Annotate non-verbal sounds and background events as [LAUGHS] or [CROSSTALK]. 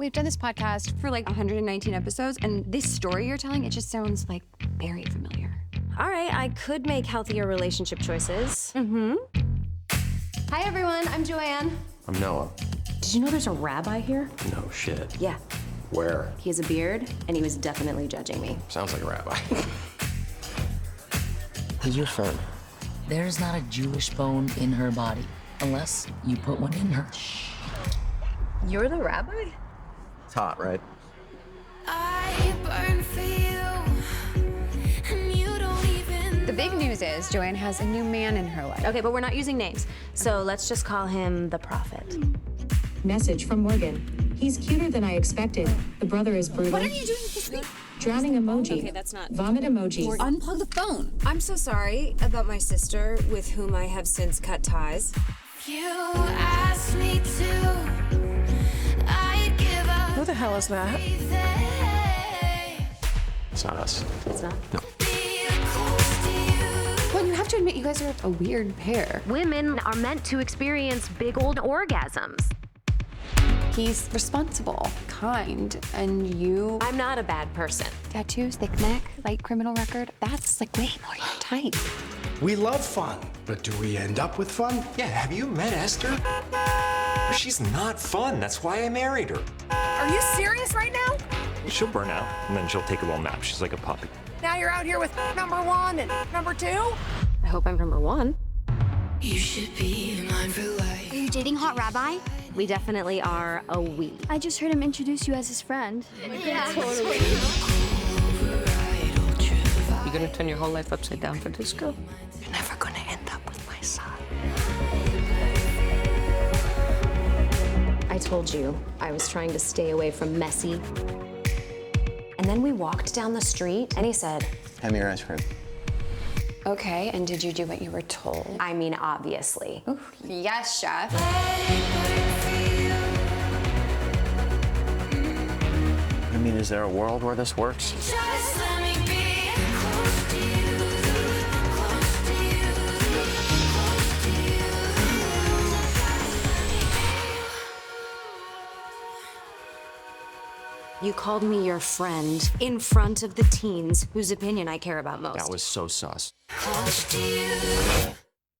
We've done this podcast for like 119 episodes, and this story you're telling, it just sounds like very familiar. All right, I could make healthier relationship choices. Mm-hmm. Hi, everyone. I'm Joanne. I'm Noah. Did you know there's a rabbi here? No shit. Yeah. Where? He has a beard, and he was definitely judging me. Sounds like a rabbi. [LAUGHS] Who's your friend? There's not a Jewish bone in her body unless you put one in her. You're the rabbi? It's hot, right? The big news is Joanne has a new man in her life. Okay, but we're not using names, so let's just call him the prophet. Message from Morgan. He's cuter than I expected. The brother is brutal. What are you doing with this? Drowning emoji. Okay, that's not- Vomit emoji. Unplug the phone. I'm so sorry about my sister, with whom I have since cut ties. You asked me to. Hell is that? It's not us. It's not. Be close to you. Well, you have to admit, you guys are a weird pair. Women are meant to experience big old orgasms. He's responsible, kind, and you. I'm not a bad person. Tattoos, thick neck, light criminal record. That's like way more your type. We love fun, but do we end up with fun? Yeah, have you met Esther? She's not fun. That's why I married her. Are you serious right now? She'll burn out, and then she'll take a little nap. She's like a puppy. Now you're out here with number one and number two? I hope I'm number one. You should be mine for life. Are you dating Hot Rabbi? We definitely are a we. I just heard him introduce you as his friend. Yeah, [LAUGHS] totally. You're gonna turn your whole life upside down for this girl? You're never gonna end up with my son. I told you I was trying to stay away from messy. And then we walked down the street, and he said, Hand me your ice cream. Okay, and did you do what you were told? I mean, obviously. Yes, chef. I mean, is there a world where this works? You called me your friend in front of the teens whose opinion I care about most. That was so sus. Close to you.